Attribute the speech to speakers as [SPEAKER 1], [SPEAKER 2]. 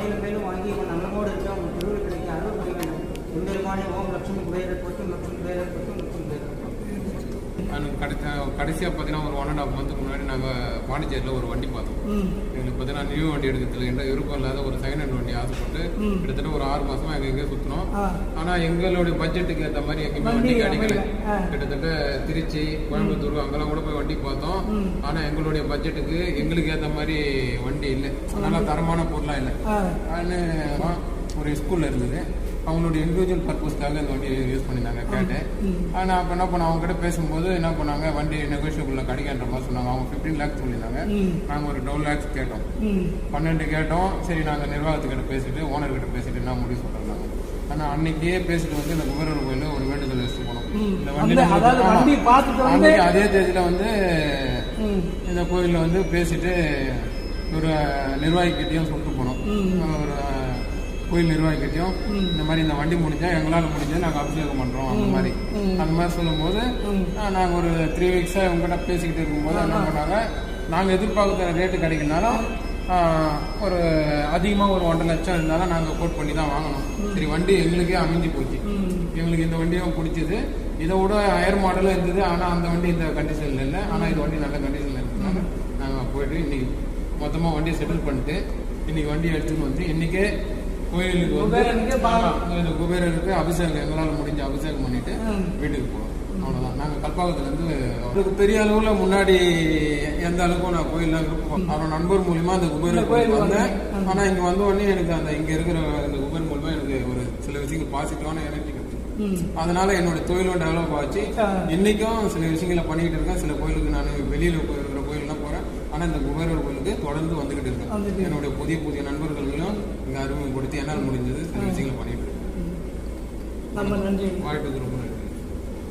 [SPEAKER 1] மேலும் மேலும் வாங்கி உங்கள் நலமோடு இருக்க உங்கள் திருவிழா கிடைக்க அருள் புரிய வேண்டும். எம்பெருமானே ஓம் லட்சுமி குபேரர் பொட்டும் லட்சுமி குபேரர் பொட்டும் லட்சுமி குபேரர்
[SPEAKER 2] கடைசி கடைசியாக பார்த்தீங்கன்னா ஒரு ஒன் அண்ட் ஆஃப் மந்த்துக்கு முன்னாடி நாங்கள் பாண்டிச்சேரியில் ஒரு வண்டி பார்த்தோம். எங்களுக்கு பார்த்தீங்கன்னா நியூ வண்டி எடுக்கிறதுல எந்த விருப்பம் இல்லாத ஒரு செகண்ட் ஹேண்ட் வண்டி ஆசைப்பட்டு
[SPEAKER 1] ம்.
[SPEAKER 2] கிட்டத்தட்ட ஒரு ஆறு மாசமா எங்க எங்கே சுற்றினோம்
[SPEAKER 1] ஆ.
[SPEAKER 2] ஆனால் எங்களுடைய பட்ஜெட்டுக்கு ஏற்ற மாதிரி எங்கேயுமே
[SPEAKER 1] வண்டி
[SPEAKER 2] கிடைக்கல. கிட்டத்தட்ட திருச்சி கோயம்புத்தூர் அங்கெல்லாம் கூட போய் வண்டி பார்த்தோம்.
[SPEAKER 1] ம்.
[SPEAKER 2] ஆனால் எங்களுடைய பட்ஜெட்டுக்கு எங்களுக்கு ஏற்ற மாதிரி வண்டி இல்லை. நல்லா தரமான பொருளாக இல்லை. ஒரு ஸ்கூல்ல இருந்தது. அவங்களுடைய இண்டிவிஜுவல் பர்பஸ்க்காக இந்த வண்டியை யூஸ் பண்ணியிருந்தாங்க கேட்டேன் நான் அப்போ என்ன பண்ண அவங்க கிட்ட பேசும்போது என்ன பண்ணாங்க வண்டி நெகோஷியபிளில் கிடைக்கின்ற மாதிரி சொன்னாங்க. அவங்க ஃபிஃப்டீன் லேக்ஸ் சொல்லியிருந்தாங்க. நாங்கள் ஒரு டுவெல் லேக்ஸ் கேட்டோம். பன்னெண்டு கேட்டோம். சரி நாங்கள் நிர்வாகத்துக்கிட்ட பேசிட்டு ஓனர்கிட்ட பேசிட்டு என்ன முடிவு சொல்கிறாங்க ஆனால் அன்னைக்கே பேசிட்டு வந்து இந்த குபேரர் கோயிலில் ஒரு வேண்டுதல் வச்சுட்டு போனோம். இந்த
[SPEAKER 1] அந்த-. வண்டி
[SPEAKER 2] அன்னைக்கு அதே தேதியில் வந்து இந்த கோயிலில் வந்து பேசிட்டு ஒரு நிர்வாகிக்கிட்டையும் சொல்லிட்டு போனோம். கோயில் நிர்வாகிக்கிட்டையும். இந்த மாதிரி இந்த வண்டி முடிஞ்சா எங்களால் முடிஞ்சது நாங்கள் அபிஷேகம் பண்ணுறோம் அந்த மாதிரி. அந்த மாதிரி சொல்லும்போது. நாங்கள் ஒரு த்ரீ வீக்ஸாக இவங்ககிட்ட பேசிக்கிட்டு இருக்கும்போது என்ன பண்ணாங்க நாங்கள் எதிர்பார்க்குற ரேட்டு கிடைக்கலனாலும் ஒரு அதிகமாக ஒரு ஒன்றரை லட்சம் இருந்தாலும் நாங்கள் கோட் பண்ணி தான் வாங்கணும். சரி வண்டி எங்களுக்கே அமைஞ்சு போச்சு. எங்களுக்கு இந்த வண்டியும் பிடிச்சது. இதை விட ஹயர் மாடலும் இருந்தது. ஆனால் அந்த வண்டி இந்த கண்டிஷனில் இல்லை. ஆனால் இந்த வண்டி நல்ல கண்டிஷனில் இருக்கிறதுனால நாங்கள் போயிட்டு இன்னைக்கு மொத்தமாக வண்டியை செட்டில் பண்ணிட்டு இன்னைக்கு வண்டியை எடுத்துன்னு வந்து இன்னைக்கே கோயிலுக்கு வந்து குபேரருக்கு அபிஷேகம் எங்களால் முடிஞ்ச அபிஷேகம் பண்ணிட்டு. வீட்டுக்கு போகிறோம் அவ்வளோதான் நாங்கள் கல்பாக்கத்துலேருந்து அவருக்கு பெரிய அளவில் முன்னாடி எந்த அளவுக்கும் நான் கோயில்லாம் விருப்பம் அவரோட நண்பர் மூலியமா அந்த குபேர கோயில் வந்தேன். ஆனால் இங்கே வந்த உடனே எனக்கு அந்த இங்கே இருக்கிற அந்த குபேர் மூலியமா எனக்கு ஒரு சில விஷயங்கள் பாசிட்டிவான எனர்ஜி அதனால என்னோட தொழிலும் டெவலப் ஆச்சு. இன்னைக்கும் சில விஷயங்களை பண்ணிக்கிட்டு இருக்கேன். சில கோயிலுக்கு நான் வெளியில் போகிறேன் ஆனால் இந்த குபேரர் கோயிலுக்கு தொடர்ந்து வந்துக்கிட்டு இருக்கேன்
[SPEAKER 1] வந்துட்டு.
[SPEAKER 2] என்னுடைய புதிய புதிய நண்பர்களையும் இங்கே அறிமுகப்படுத்தி என்னால் முடிஞ்சது சில விஷயங்களை பண்ணிட்டு இருக்கேன்.
[SPEAKER 1] நம்ம நன்றி.
[SPEAKER 2] வாய்ப்புக்கு ரொம்ப நன்றி.